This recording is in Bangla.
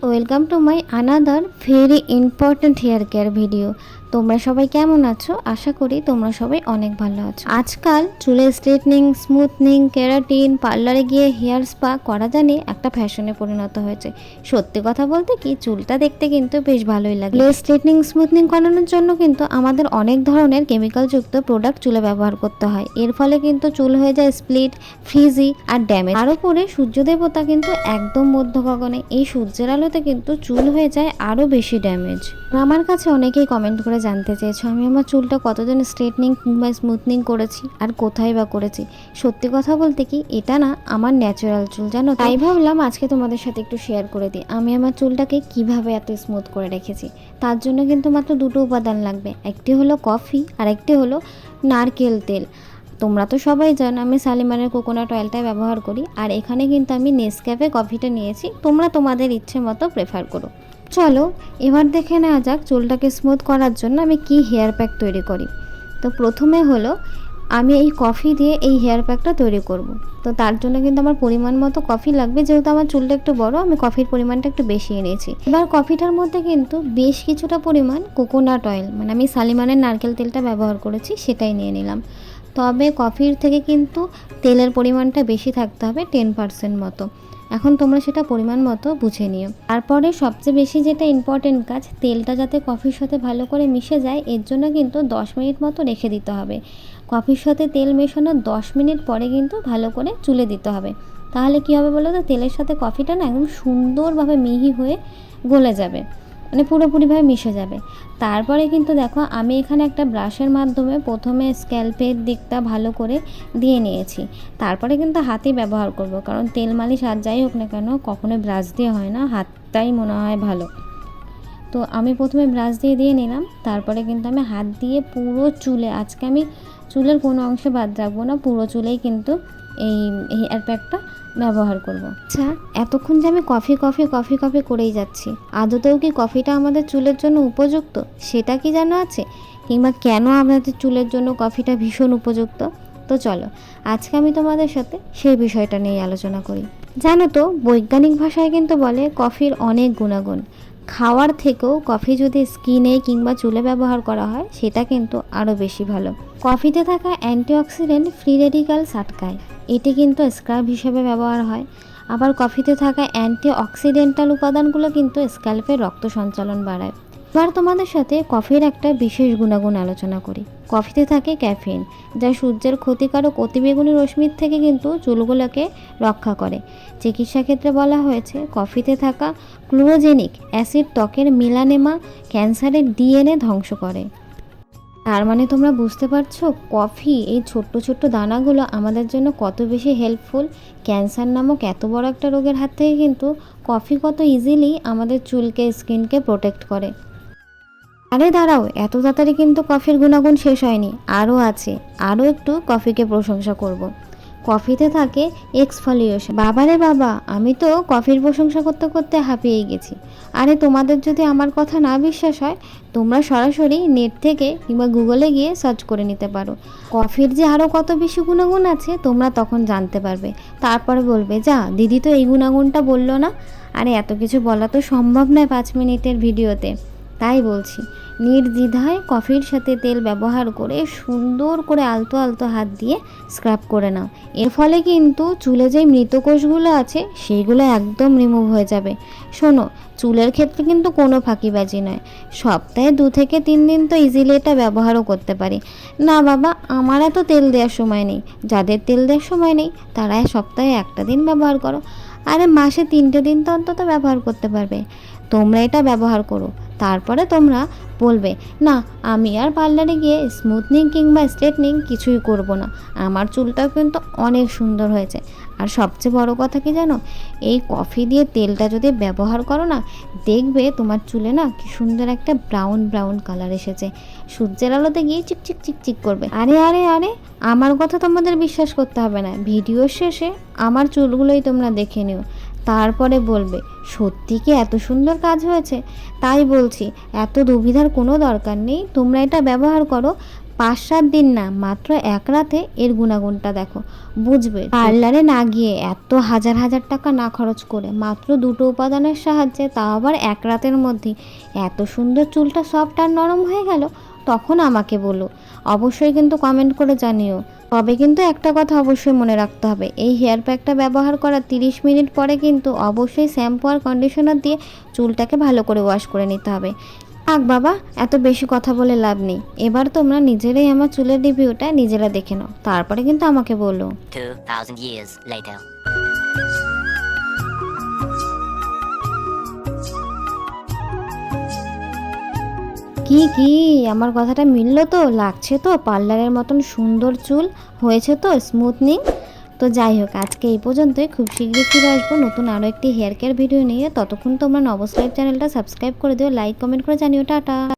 Welcome to my another very important hair care video. তোমরা সবাই কেমন আছো আশা করি তোমরা সবাই অনেক ভালো আছো আজকাল চুলের স্ট্রেটনিং স্মুথনিং কেরাটিন পার্লারে গিয়ে হেয়ার স্পা করা জানি একটা ফ্যাশনে পরিণত হয়েছে সত্যি কথা বলতে কি চুলটা দেখতে কিন্তু বেশ ভালোই লাগে চুলে স্ট্রেটনিং স্মুথনিং করানোর জন্য কিন্তু আমাদের অনেক ধরনের কেমিক্যালযুক্ত প্রোডাক্ট চুলে ব্যবহার করতে হয় এর ফলে কিন্তু চুল হয়ে যায় স্প্লিট ফ্রিজি আর ড্যামেজ আর উপরে সূর্য দেবতা কিন্তু একদম মধ্য গগনে এই সূর্যের আলোতে কিন্তু চুল হয়ে যায় আরও বেশি ড্যামেজ আমার কাছে অনেকেই কমেন্ট করে করে জানতে চেয়েছো আমি আমার চুলটা কতদিন স্ট্রেটনিং কিংবা স্মুথনিং করেছি আর কোথায় বা করেছি সত্যি কথা বলতে কি এটা না আমার ন্যাচারাল চুল জানো তাই ভাবলাম আজকে তোমাদের সাথে একটু শেয়ার করে দিই আমি আমার চুলটাকে কিভাবে এত স্মুথ করে রেখেছি তার জন্য কিন্তু মাত্র দুটো উপাদান লাগবে একটি হলো কফি আর একটি হলো নারকেল তেল তোমরা তো সবাই জানো আমি সালিমানের কোকোনাট অয়েলটাই ব্যবহার করি আর এখানে কিন্তু আমি নেসক্যাফে কফিটা নিয়েছি তোমরা তোমাদের ইচ্ছে মতো প্রেফার করো চলো এবার দেখে নেওয়া যাক চুলটাকে স্মুথ করার জন্য আমি কি হেয়ার প্যাক তৈরি করি তো প্রথমে হলো আমি এই কফি দিয়ে এই হেয়ার প্যাকটা তৈরি করব। তো তার জন্য কিন্তু আমার পরিমাণ মতো কফি লাগবে যেহেতু আমার চুলটা একটু বড় আমি কফির পরিমাণটা একটু বেশি এনেছি এবার কফিটার মধ্যে কিন্তু বেশ কিছুটা পরিমাণ কোকোনাট অয়েল মানে আমি সালিমানের নারকেল তেলটা ব্যবহার করেছি সেটাই নিয়ে নিলাম তবে কফির থেকে কিন্তু তেলের পরিমাণটা বেশি থাকতে হবে টেন পার্সেন্ট মতো এখন তোমরা সেটা পরিমাণ মতো বুঝে নিও তারপরে সবচেয়ে বেশি যেটা ইম্পর্টেন্ট কাজ তেলটা যাতে কফির সাথে ভালো করে মিশে যায় এর জন্য কিন্তু 10 মিনিট মতো রেখে দিতে হবে কফির সাথে তেল মেশানোর 10 মিনিট পরে কিন্তু ভালো করে চুলে দিতে হবে তাহলে কি হবে বলো তো তেলের সাথে কফিটা না একদম সুন্দরভাবে মিহি হয়ে গলে যাবে মানে পুরোপুরিভাবে মিশে যাবে তারপরে কিন্তু দেখো আমি এখানে একটা ব্রাশের মাধ্যমে প্রথমে স্ক্যাল্পের দিকটা ভালো করে দিয়ে নিয়েছি তারপরে কিন্তু হাতই ব্যবহার করব কারণ তেল মালিশ আর যাই হোক না কেন কখনো ব্রাশ দিয়ে হয় না হাতটাই মনে হয় ভালো তো আমি প্রথমে ব্রাশ দিয়ে দিয়ে নিলাম তারপরে কিন্তু আমি হাত দিয়ে পুরো চুলে আজকে আমি চুলের কোনো অংশে বাদ রাখবো না পুরো চুলেই কিন্তু এই হেয়ার প্যাকটা ব্যবহার করব। আচ্ছা এতক্ষণ যে আমি কফি কফি কফি কফি করেই যাচ্ছি আদতেও কি কফিটা আমাদের চুলের জন্য উপযুক্ত সেটা কি জানা আছে কিংবা কেন আমাদের চুলের জন্য কফিটা ভীষণ উপযুক্ত তো চলো আজকে আমি তোমাদের সাথে সেই বিষয়টা নিয়ে আলোচনা করি জানো তো বৈজ্ঞানিক ভাষায় কিন্তু বলে কফির অনেক গুণাগুণ খাওয়ার থেকেও কফি যদি স্কিনে কিংবা চুলে ব্যবহার করা হয় সেটা কিন্তু আরও বেশি ভালো কফিতে থাকা অ্যান্টিঅক্সিডেন্ট ফ্রি রেডিক্যালস সাটকায় এটি কিন্তু স্ক্রাব হিসেবে ব্যবহার হয় আবার কফিতে থাকা অ্যান্টি অক্সিডেন্টাল উপাদানগুলো কিন্তু স্ক্যাল্পের রক্ত সঞ্চালন বাড়ায় এবার তোমাদের সাথে কফির একটা বিশেষ গুণাগুণ আলোচনা করি কফিতে থাকে ক্যাফিন যা সূর্যের ক্ষতিকারক অতিবেগুনি রশ্মির থেকে কিন্তু চুলগুলোকে রক্ষা করে চিকিৎসা ক্ষেত্রে বলা হয়েছে কফিতে থাকা ক্লোরোজেনিক অ্যাসিড ত্বকের মিলানেমা ক্যান্সারের ডিএনএ ধ্বংস করে তার মানে তোমরা বুঝতে পারছো কফি এই ছোট্ট ছোট্ট দানাগুলো আমাদের জন্য কত বেশি হেল্পফুল ক্যান্সার নামক এত বড় একটা রোগের হাত থেকে কিন্তু কফি কত ইজিলি আমাদের চুলকে স্কিনকে প্রোটেক্ট করে আরে দাঁড়াও এত তাড়াতাড়ি কিন্তু কফির গুণাগুণ শেষ হয়নি আরও আছে আরও একটু কফিকে প্রশংসা করবো কফিতে থাকে এক্সফলিয়েশন বাবারে বাবা আমি তো কফির প্রশংসা করতে করতে হাঁপিয়ে গেছি আরে তোমাদের যদি আমার কথা না বিশ্বাস হয় তোমরা সরাসরি নেট থেকে কিংবা গুগলে গিয়ে সার্চ করে নিতে পারো কফির যে আরও কত বেশি গুণাগুণ আছে তোমরা তখন জানতে পারবে তারপরে বলবে যা দিদি তো এই গুণাগুণটা বললো না আরে এত কিছু বলা তো সম্ভব নয় পাঁচ মিনিটের ভিডিওতে তাই বলছি নির্দ্বিধায় কফির সাথে তেল ব্যবহার করে সুন্দর করে আলতো আলতো হাত দিয়ে স্ক্রাব করে নাও এর ফলে কিন্তু চুলে যে কোষগুলো আছে সেইগুলো একদম রিমুভ হয়ে যাবে শোনো চুলের ক্ষেত্রে কিন্তু কোনো ফাঁকিবাজি নয় সপ্তাহে দু থেকে তিন দিন তো ইজিলি এটা ব্যবহারও করতে পারি না বাবা আমার এত তেল দেওয়ার সময় নেই যাদের তেল দেওয়ার সময় নেই তারা সপ্তাহে একটা দিন ব্যবহার করো আরে মাসে তিনটে দিন তো অন্তত ব্যবহার করতে পারবে তোমরা এটা ব্যবহার করো তারপরে তোমরা বলবে না আমি আর পার্লারে গিয়ে স্মুথনিং কিংবা স্ট্রেটনিং কিছুই করব না আমার চুলটাও কিন্তু অনেক সুন্দর হয়েছে আর সবচেয়ে বড় কথা কি জানো এই কফি দিয়ে তেলটা যদি ব্যবহার করো না দেখবে তোমার চুলে না কি সুন্দর একটা ব্রাউন ব্রাউন কালার এসেছে সূর্যের আলোতে গিয়ে চিকচিক চিকচিক করবে আরে আরে আরে আমার কথা তোমাদের বিশ্বাস করতে হবে না ভিডিও শেষে আমার চুলগুলোই তোমরা দেখে নিও তারপরে বলবে সত্যি কি এত সুন্দর কাজ হয়েছে তাই বলছি এত দুবিধার কোনো দরকার নেই তোমরা এটা ব্যবহার করো পাঁচ সাত দিন না মাত্র এক রাতে এর গুণাগুণটা দেখো বুঝবে পার্লারে না গিয়ে এত হাজার হাজার টাকা না খরচ করে মাত্র দুটো উপাদানের সাহায্যে তা আবার এক রাতের মধ্যে এত সুন্দর চুলটা সফট আর নরম হয়ে গেল তখন আমাকে বলো অবশ্যই কিন্তু কমেন্ট করে জানিও তবে কিন্তু একটা কথা অবশ্যই মনে রাখতে হবে এই হেয়ার প্যাকটা ব্যবহার করার তিরিশ মিনিট পরে কিন্তু অবশ্যই শ্যাম্পু আর কন্ডিশনার দিয়ে চুলটাকে ভালো করে ওয়াশ করে নিতে হবে আক বাবা এত বেশি কথা বলে লাভ নেই এবার তোমরা নিজেরাই আমার চুলের রিভিউটা নিজেরা দেখে নাও তারপরে কিন্তু আমাকে বলো কি কি আমার কথাটা মিললো তো লাগছে তো পার্লারের মতন সুন্দর চুল হয়েছে তো স্মুথনিং তো যাই হোক আজকে এই পর্যন্তই খুব শীঘ্রই ফিরে আসবো নতুন আরও একটি হেয়ার কেয়ার ভিডিও নিয়ে ততক্ষণ তোমরা নবস্ক্রাইব চ্যানেলটা সাবস্ক্রাইব করে দিও লাইক কমেন্ট করে জানিও টাটা